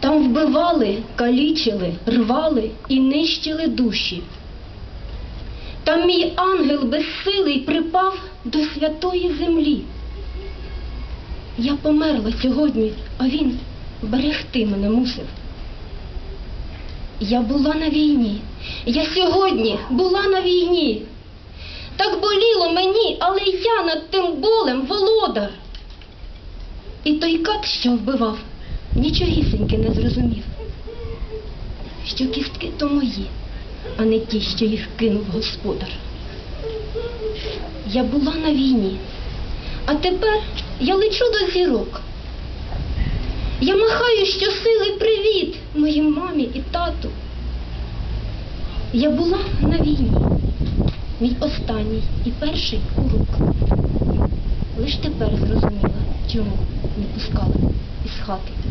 Там вбивали, калічили, рвали і нищили душі. Там мій ангел безсилий припав до святої землі. Я померла сьогодні, а він берегти мене мусив. Я була на війні, я сьогодні була на війні. Так боліло мені, але я над тим болем володар. І той кат, що вбивав, нічогісеньки не зрозумів, що кістки то мої, а не ті, що їх кинув господар. Я була на війні, а тепер я лечу до зірок. Я махаю щосили привіт моїм мамі і тату. Я була на війні, мій останній і перший урок. Лиш тепер зрозуміла, чому не пускали is hot.